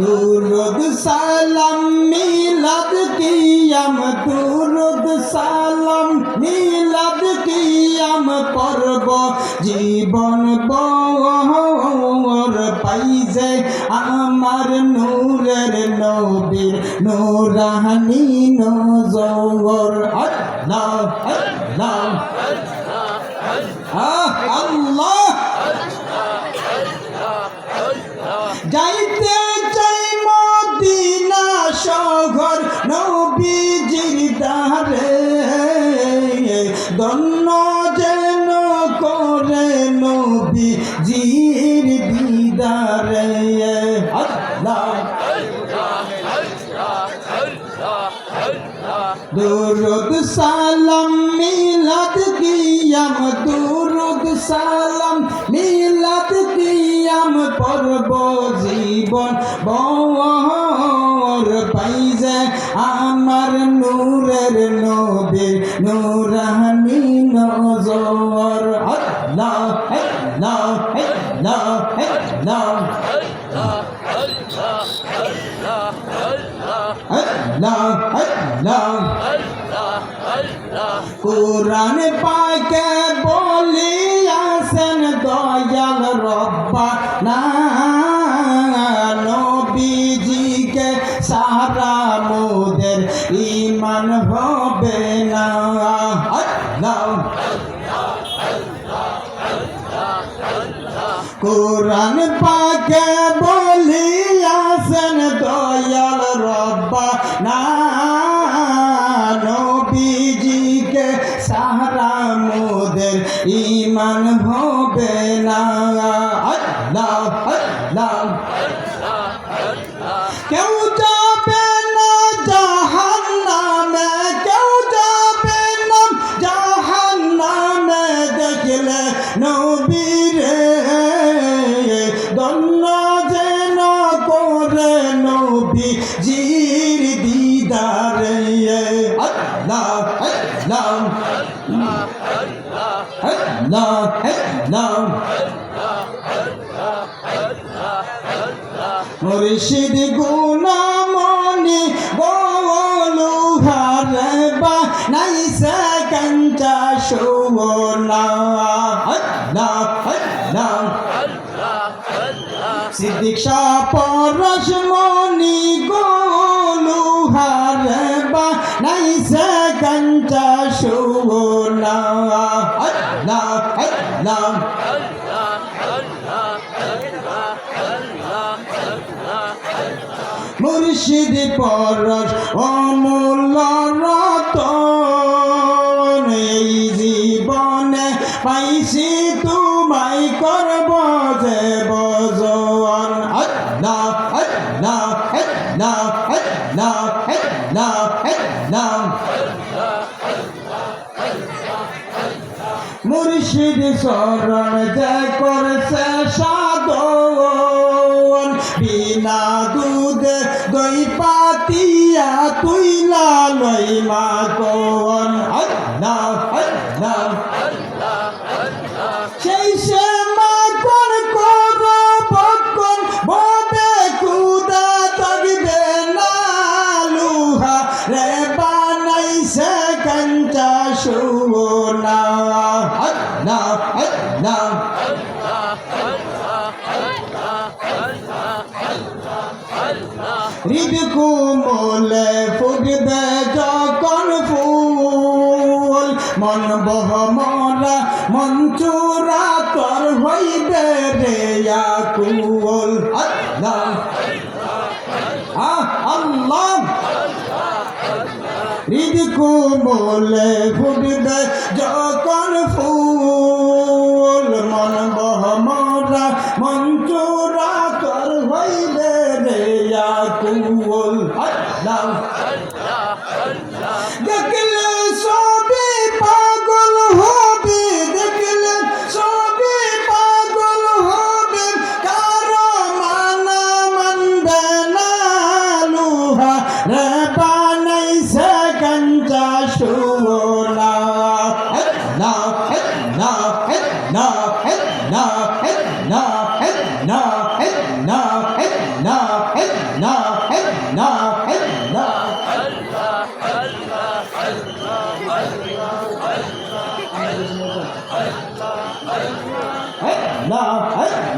দুরুদ সালাম, মিলাদ কিয়াম, দুরুদ সালাম, মিলাদ কিয়াম পর্ব। জীবন বর পাইছে আমার নূরের নবীর নূরানি নজর। আল্লাহ আল্লাহ আল্লাহ। যাইতে চাই মদিনা শহর নবীজির দ্বারে দন্ন যেন করে নবীজির দিদারে। আল্লাহ দুরুদ সালাম মিলাদ কিয়াম দুরুদ সালাম মিলাদ পর্ব জীবন বর পাইছে আমার নূরের নবীর নূরানি নজর। আল্লাহ আল্লাহ আল্লাহ আল্লাহ। আল্লাহ আল্লাহ। কোরআন পাকে বলিয়াছেন, দয়াল রব্বা, না ইমান হবে না আল্লাহ কোরআন পাকে বলিয়াছেন দয়াল রব্বা না নবীজিকে সাহারা মোদের ইমান হবে না আল্লাহ আল্লাহ নবী জির দিদারে, আল্লাহ আল্লাহ আল্লাহ আল্লাহ মুর্শিদ গুণামণি বলু হারে বা, নাইসা কাঞ্চা সোনা আল্লাহ আল্লাহ। সিদ্দিক শাহ মুর্শিদ পরশ অমূল্য রতন এই জীবনে পাইছি তোমায় করব যে বজন আল্লাহ আল্লাহ আল্লাহ মুর্শিদ শরণ যে করছে সাধন বিনা দুধে দই পাতিয়া তুই লালই মা কোন সে না সুনা আল্লাহ আল্লাহ কোমলে ফুটবে যখন ফুল। মন বহমরা মন চূড়া তোর হইবে রে কুল আল্লাহ। আল্লাহ। হৃদ কোমলে ফুটবে যখন ফুল।